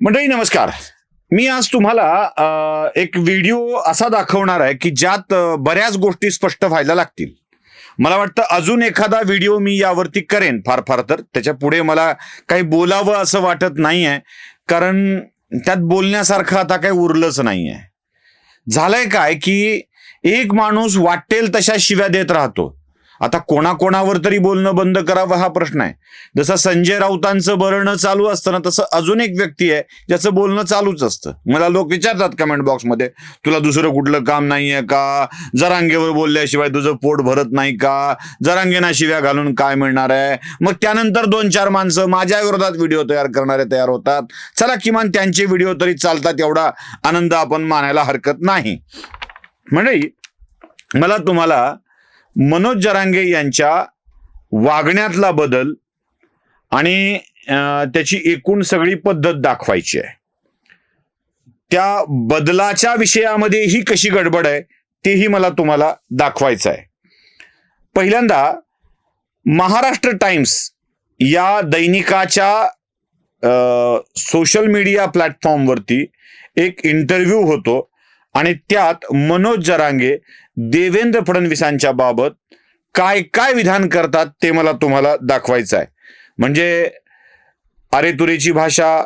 मंडळी नमस्कार. मी आज तुम्हाला एक व्हिडिओ असा दाखवणार आहे की ज्यात बऱ्याच गोष्टी स्पष्ट व्हायला लागतील. मला वाटतं अजून एखादा व्हिडिओ मी यावरती करेन फार फार तर. त्याच्या पुढे मला काही बोलावं असं वाटत नाही आहे कारण त्यात बोलण्यासारखं आता काही उरलंच नाही आहे झालंय काय की एक माणूस वाटेल तशा शिव्या देत राहतो. आता कोणाकोणावर तरी बोलणं बंद करावं हा प्रश्न आहे. जसं संजय राऊतांचं बरणं चालू असतं ना तसं अजून एक व्यक्ती आहे ज्याचं बोलणं चालूच असतं. मला लोक विचारतात कमेंट बॉक्समध्ये तुला दुसरं कुठलं काम नाहीये का? जरांगेवर बोलल्याशिवाय तुझं पोट भरत नाही का? जरांगेना शिव्या घालून काय मिळणार आहे? मग त्यानंतर दोन चार माणसं माझ्या विरोधात व्हिडिओ तयार करणारे तयार होतात. चला किमान त्यांचे व्हिडिओ तरी चालतात एवढा आनंद आपण मानायला हरकत नाही. म्हणजे मला तुम्हाला मनोज जरांगे यांच्या वागण्यातला बदल आणि त्याची एकूण सगळी पद्धत दाखवायची आहे. त्या बदलाच्या विषयामध्ये ही कशी गडबड आहे तेही मला तुम्हाला दाखवायचं आहे. पहिल्यांदा महाराष्ट्र टाइम्स या दैनिकाच्या सोशल मीडिया प्लॅटफॉर्मवरती एक इंटरव्ह्यू होतो आणि त्यात मनोज जरांगे देवेंद्र फडणवीसांच्या बाबत काय काय विधान करतात ते मला तुम्हाला दाखवायचं आहे म्हणजे अरे तुरेची भाषा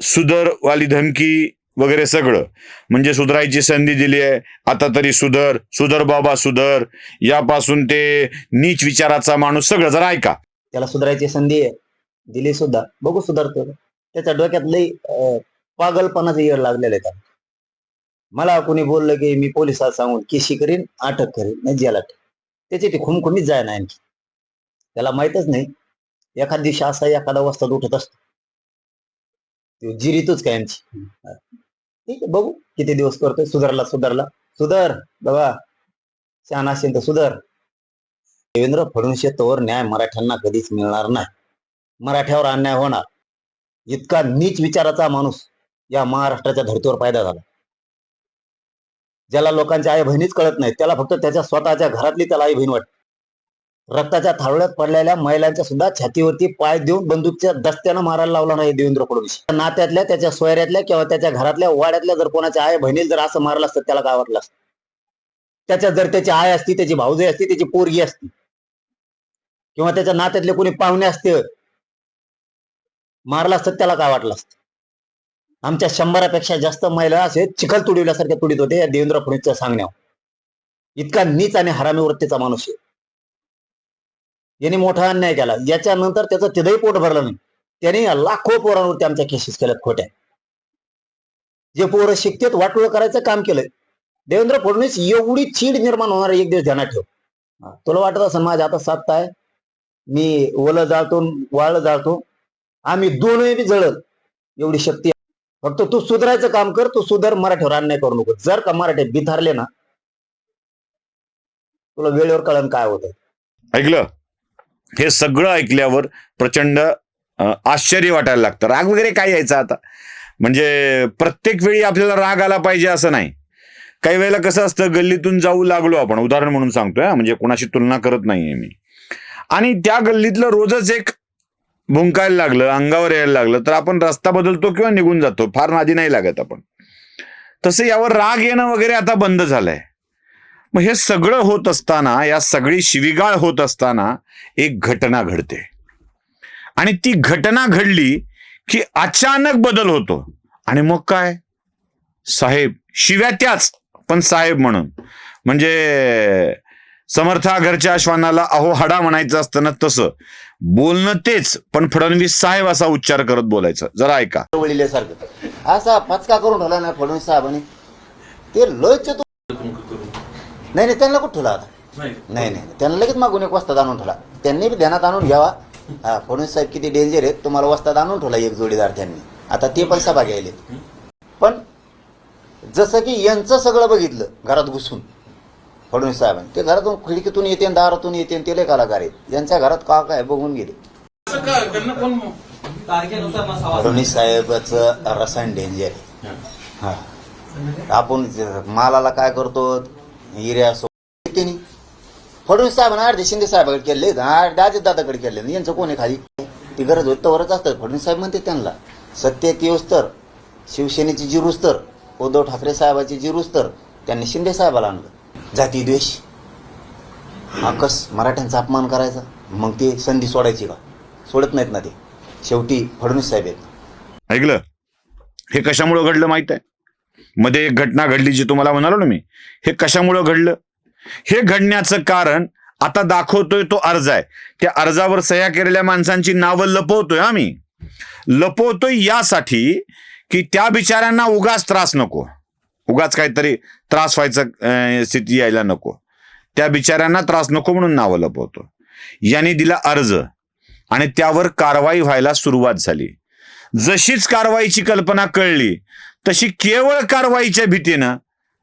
सुधरवाली धमकी वगैरे सगळं. म्हणजे सुधरायची संधी दिली आहे आता तरी सुधर सुधर बाबा सुधर यापासून ते नीच विचाराचा माणूस सगळं जरा ऐका. त्याला सुधारायची संधी आहे दिली सुद्धा. बघू सुधारतो त्याच्या डोक्यात लई पागलपणाचं येड लागलेलं आहे मला कोणी बोललं की मी पोलिसात सांगून केशी करीन अटक करीन नाही जेलात त्याची ती खुमखुमीच जाय ना आणखी. त्याला माहितच नाही. एखाद दिवशी असा एखादा वाजता उठत असतो. तो जिरीतच काय आमची. ठीक आहे बघू किती दिवस करतोय. सुधारला सुधारला. सुधर बाबा. शहाणा असेल तर सुधर. देवेंद्र फडणवीस तोवर न्याय मराठ्यांना कधीच मिळणार नाही. मराठ्यावर अन्याय होणार. इतका नीच विचाराचा माणूस या महाराष्ट्राच्या धर्तीवर पायदा झाला. ज्याला लोकांच्या आई बहिणीच कळत नाही त्याला फक्त त्याच्या स्वतःच्या घरातली त्याला आई बहीण वाटते. रक्ताच्या थारोळ्यात पडलेल्या महिलांच्या सुद्धा छातीवरती पाय देऊन बंदूकच्या दस्त्यानं मारायला लावला नाही देवेंद्र फडणवीस. नात्यातल्या त्याच्या सोयऱ्यातल्या किंवा त्याच्या घरातल्या वाड्यातल्या जर कोणाच्या आई बहिणीला जर असं मारलं असतं त्याला काय वाटलं असतं? त्याच्यात जर त्याची आई असती त्याची भाऊजी असती त्याची पोरगी असती किंवा त्याच्या नात्यातले कोणी पाहुणे असते मारला असतं त्याला काय वाटलं असतं? आमच्या शंभरापेक्षा जास्त महिला असे चिखल तुडविल्यासारख्या तुडीत होते या देवेंद्र फडणवीसच्या सांगण्यावर. इतका नीच आणि हरामी वृत्तीचा माणूस आहे. याने मोठा अन्याय केला. याच्यानंतर त्याचं तिथंही पोट भरलं नाही. त्याने लाखो पोरांवरती आमच्या केसेस केल्यात खोट्या. जे पोरं शिकतेत वाटोळ करायचं काम केलंय. देवेंद्र फडणवीस एवढी चीड निर्माण होणार एक दिवस ध्यानात ठेव. तुला वाटत असं माझ्या आता सात आहे? मी ओलं जाळतो वाळलं जाळतो. आम्ही दोनही बी जळत एवढी शक्ती फक्त तू सुधारायचं काम कर तू सुधार मराठीवर अन्याय करू नको. जर का मराठी बिथारले ना तुला वेळेवर कळण काय होत ऐकलं? हे सगळं ऐकल्यावर प्रचंड आश्चर्य वाटायला लागतं. राग वगैरे काय यायचा आता? म्हणजे प्रत्येक वेळी आपल्याला राग आला पाहिजे असं नाही. काही वेळेला कसं असतं गल्लीतून जाऊ लागलो आपण. उदाहरण म्हणून सांगतोय म्हणजे कोणाशी तुलना करत नाहीये मी. आणि त्या गल्लीतलं रोजच एक भुंकायला लागलं अंगावर यायला लागलं तर आपण रस्ता बदलतो किंवा निघून जातो फार नादी नाही लागत आपण. तसं यावर राग येणं वगैरे आता बंद झालंय. मग हे सगळं होत असताना या सगळी शिविगाळ होत असताना एक घटना घडते. आणि ती घटना घडली की अचानक बदल होतो. आणि मग काय? साहेब शिव्या त्याच पण साहेब म्हणून. म्हणजे समर्था घरच्या श्वानाला अहो हडा म्हणायचं असतं ना तसं. बोलणं तेच पण फडणवीस साहेब असा उच्चार करत बोलायचं. जरा ऐका. वळिल्यासारखं असा पचका करून ठेवला ना फडणवीस साहेबांनी. ते लयच तो नाही नाही त्यांना कुठं ठेवला आता? नाही नाही त्यांना लगेच मागून एक वस्ताद आणून ठेवला. त्यांनी बी ध्यानात आणून घ्यावा. हा फडणवीस साहेब किती डेंजर आहेत तुम्हाला वस्ताद आणून ठेवला एक जोडीदार त्यांनी. आता ते पण सभा घ्यायलेत. पण जसं की यांचं सगळं बघितलं घरात घुसून. फडणवीस साहेबांनी. ते घरातून खिडकीतून येते आणि दारातून येते आणि ते लय कलाकार आहेत. यांच्या घरात का काय बघून गेले. फडणवीस साहेबाचं रसायन डेंजर हा. आपण मालाला काय करतो? हिऱ्या त्यांनी फडणवीस साहेबांना अर्धे शिंदे साहेबाकडे केले दाजे दादाकडे केले. यांचं कोण आहे खाली? ती गरज होती तवरच असतं फडणवीस साहेब म्हणते त्यांना सत्तेत येऊस तर शिवसेनेची जी रुस्तर उद्धव ठाकरे साहेबाची जी रुस्तर त्यांनी शिंदे साहेबाला आणलं. जातीद्वेष हा कस मराठ्यांचा अपमान करायचा? मग ते संधी सोडायची का? सोडत नाहीत ना ते. शेवटी फडणवीस साहेब आहेत. ऐकलं? हे कशामुळं घडलं माहीत आहे? मध्ये एक घटना घडली जी तुम्हाला म्हणालो ना मी. हे कशामुळं घडलं? हे घडण्याचं कारण आता दाखवतोय तो अर्ज आहे. त्या अर्जावर सह्या केलेल्या माणसांची नावं लपवतोय आम्ही लपवतोय यासाठी की त्या बिचाऱ्यांना उगाच त्रास नको. उगाच काहीतरी त्रास व्हायचं स्थिती यायला नको. त्या बिचाऱ्यांना त्रास नको म्हणून नावं लपवतो. यांनी दिला अर्ज आणि त्यावर कारवाई व्हायला सुरुवात झाली. जशीच कारवाईची कल्पना कळली तशी केवळ कारवाईच्या भीतीनं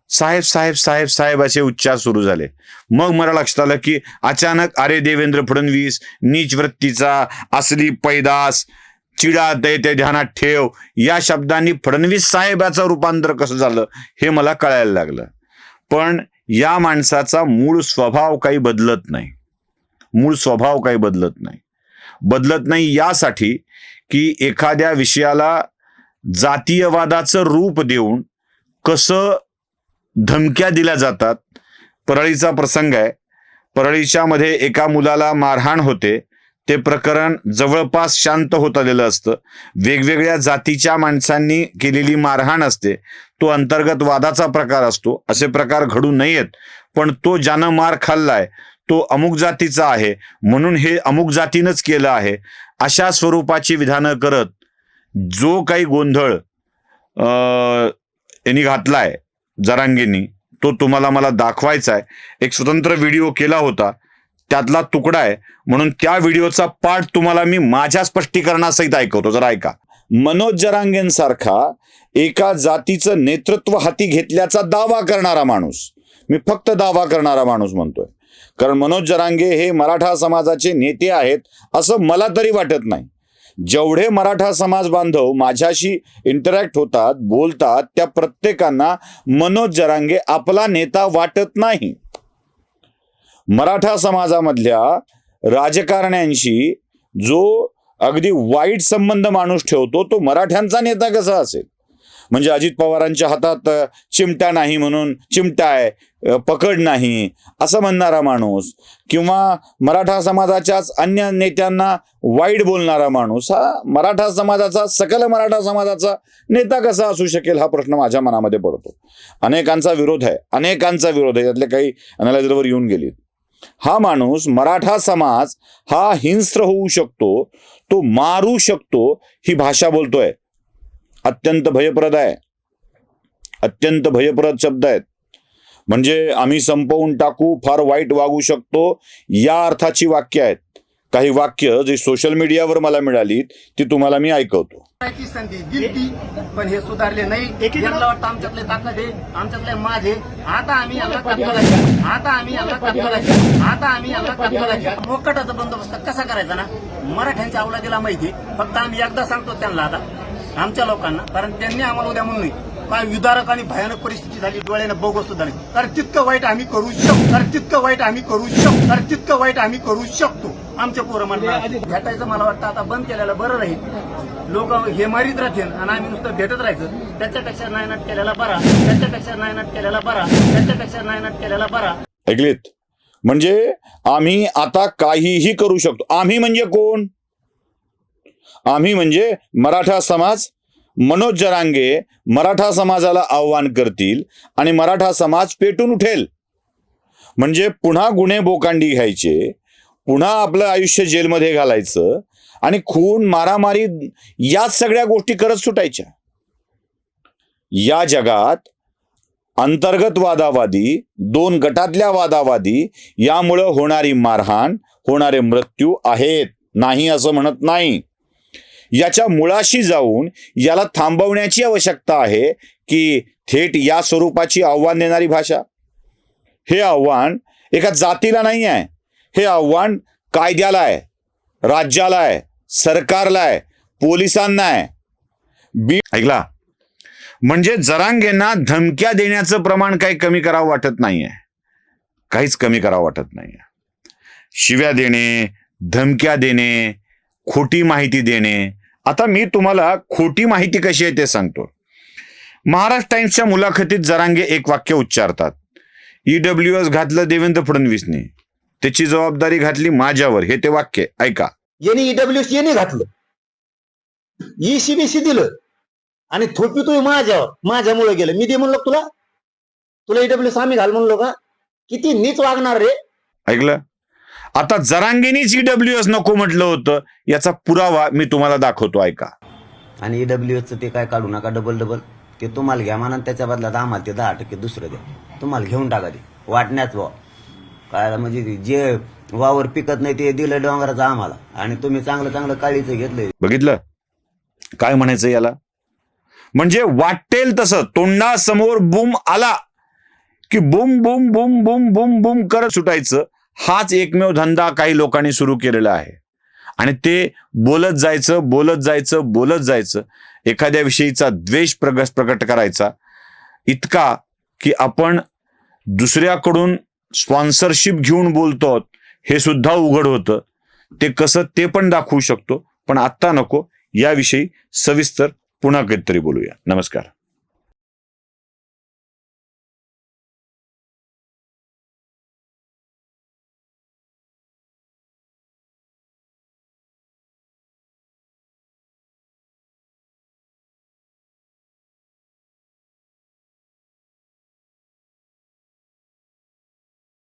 साहेब साहेब साहेब साहेब असे उच्चार सुरू झाले. मग मला लक्षात आलं की अचानक अरे देवेंद्र फडणवीस नीच वृत्तीचा असली पैदास चिडा दैत्य ध्यानात ठेव. या शब्दांनी फडणवीस साहेबाचं रूपांतर कसं झालं हे मला कळायला लागलं. पण या माणसाचा मूळ स्वभाव काही बदलत नाही. मूळ स्वभाव काही बदलत नाही. बदलत नाही यासाठी की एखाद्या विषयाला जातीयवादाचं रूप देऊन कसं धमक्या दिल्या जातात. परळीचा प्रसंग आहे. परळीच्या मध्ये एका मुलाला मारहाण होते. ते प्रकरण जवळपास शांत होत आलेलं असतं. वेगवेगळ्या जातीच्या माणसांनी केलेली मारहाण असते. तो अंतर्गत वादाचा प्रकार असतो. असे प्रकार घडू नयेत. पण तो ज्यानं मार खाल्लाय तो अमुक जातीचा आहे. म्हणून हे अमुक जातीनंच केलं आहे. अशा स्वरूपाची विधानं करत जो काही गोंधळ यांनी घातलाय जरांगींनी तो तुम्हाला मला दाखवायचा आहे एक स्वतंत्र व्हिडिओ केला होता. त्यातला तुकडा आहे. म्हणून त्या व्हिडिओचा पाठ तुम्हाला मी माझ्या स्पष्टीकरणासहित ऐकवतो. जरा ऐका. मनोज जरांगेंसारखा एका जातीचं नेतृत्व हाती घेतल्याचा दावा करणारा माणूस. मी फक्त दावा करणारा माणूस म्हणतोय. कारण मनोज जरांगे हे मराठा समाजाचे नेते आहेत असं मला तरी वाटत नाही. जेवढे मराठा समाज बांधव माझ्याशी इंटरॅक्ट होतात बोलतात त्या प्रत्येकांना मनोज जरांगे आपला नेता वाटत नाही. मराठा समाजामधल्या राजकारण्यांशी जो अगदी वाईट संबंध माणूस ठेवतो तो मराठ्यांचा नेता कसा असेल? म्हणजे अजित पवारांच्या हातात चिमटा नाही म्हणून चिमटा आहे पकड नाही असं म्हणणारा माणूस किंवा मराठा समाजाच्याच अन्य नेत्यांना वाईट बोलणारा माणूस हा मराठा समाजाचा सकल मराठा समाजाचा नेता कसा असू शकेल हा प्रश्न माझ्या मनामध्ये पडतो. अनेकांचा विरोध आहे अनेकांचा विरोध आहे त्यातले काही अनालायझरवर येऊन गेलीत. हा माणूस मराठा समाज हा हिंस्त्र होऊ शकतो तो मारू शकतो ही भाषा बोलतोय. अत्यंत भयप्रद आहे. अत्यंत भयप्रद शब्द आहेत. म्हणजे आम्ही संपवून टाकू फार वाईट वागू शकतो या अर्थाची वाक्य आहेत. काही वाक्य जे सोशल मीडियावर मला मिळाली ती तुम्हाला मी ऐकवतो. संधी दिली पण हे सुधारले नाही. यांना वाटतं आमच्यातले ताकद आहे आमच्यातले माझे आता आम्ही आता आम्ही आता आम्ही यांना मोकटाचा बंदोबस्त कसा करायचा ना? मराठ्यांच्या अवलादीला माहिती फक्त आम्ही एकदा सांगतो त्यांना आता आमच्या लोकांना. कारण त्यांनी आम्हाला उद्या म्हणून नाही. काय विदारक आणि भयानक परिस्थिती झाली डोळ्यानं बघू सुद्धा नाही. कारण तितकं वाईट आम्ही करू शकतो. कारण तितकं वाईट आम्ही करू शकतो. कारण तितकं वाईट आम्ही करू शकतो. आमच्या पोरं म्हणणार. भेटायचं मला वाटतं आता बंद केलेलं बरं राहील. लोक हे मारीत राहतील आणि आम्ही नुसतं भेटत राहायचं. त्याच्यापेक्षा नायनाट केलेला बरा. त्याच्यापेक्षा नायनाट केलेला बरा. त्याच्यापेक्षा नायनाट केलेला बरा. ऐकलीत? म्हणजे आम्ही आता काहीही करू शकतो. आम्ही म्हणजे कोण? आम्ही म्हणजे मराठा समाज. मनोज जरांगे मराठा समाजाला आव्हान करतील आणि मराठा समाज पेटून उठेल. म्हणजे पुन्हा गुन्हे बोकांडी घ्यायचे. पुन्हा आपलं आयुष्य जेलमध्ये घालायचं आणि खून मारामारी या सगळ्या गोष्टी करत सुटायच्या. या जगात अंतर्गत वादावादी दोन गटातल्या वादावादी यामुळं होणारी मारहाण होणारे मृत्यू आहेत. नाही असं म्हणत नाही. याच्या मुळाशी जाऊन याला थांबवण्याची आवश्यकता आहे की थेट या स्वरूपाची आव्हान देणारी भाषा. हे आव्हान एका जातीला नाही आहे. हे आव्हान कायद्याला आहे राज्याला आहे सरकारला आहे पोलिसांना आहे. बी ऐकला? म्हणजे जरांगेंना धमक्या देण्याचं प्रमाण काही कमी करावं वाटत नाहीये. काहीच कमी करावं वाटत नाहीये. शिव्या देणे धमक्या देणे खोटी माहिती देणे. आता मी तुम्हाला खोटी माहिती कशी आहे ते सांगतो. महाराष्ट्र टाइम्सच्या मुलाखतीत जरांगे एक वाक्य उच्चारतात. ईडब्ल्यू एस घातलं देवेंद्र फडणवीसने. त्याची जबाबदारी घातली माझ्यावर. हे ते वाक्य. ऐका. यांनी ईडब्ल्यू यांनी घातलं. ई सीबीसी दिलं. आणि थोपी तुम्ही माझ्यावर माझ्यामुळे गेलं. मी दे म्हणलो तुला? तुला ईडब्ल्यू आम्ही घाल म्हणलो का? किती नीच वागणार रे. ऐकलं? आता जरांगेनीच ईडब्ल्यू एस नको म्हटलं होतं. याचा पुरावा मी तुम्हाला दाखवतो. ऐका. आणि ईडब्ल्यूएसचं ते काय काढू नका. डबल डबल ते तुम्हाला घ्या म्हणा त्याच्या बदल्यात आम्हाला ते दहा टक्के दुसरं द्या. तुम्हाला घेऊन टाका ते. वाटण्याच वा काय म्हणजे जे वावर पिकत नाही ते दिलं डोंगराचं आम्हाला. आणि तुम्ही चांगलं चांगलं काळीचं घेतलंय. बघितलं? काय म्हणायचं याला? म्हणजे वाटेल तसं तोंडासमोर बुम आला की बुम बुम बुम बुम बुम बुम करत सुटायचं. हाच एकमेव धंदा काही लोकांनी सुरू केलेला आहे. आणि ते बोलत जायचं बोलत जायचं बोलत जायचं. एखाद्या विषयीचा द्वेष प्रगस प्रकट करायचा. इतका की आपण दुसऱ्याकडून स्पॉन्सरशिप घेऊन बोलतो हे सुद्धा उघड होतं. ते कसं ते पण दाखवू शकतो पण आत्ता नको. याविषयी सविस्तर पुन्हा कधीतरी बोलूया. नमस्कार.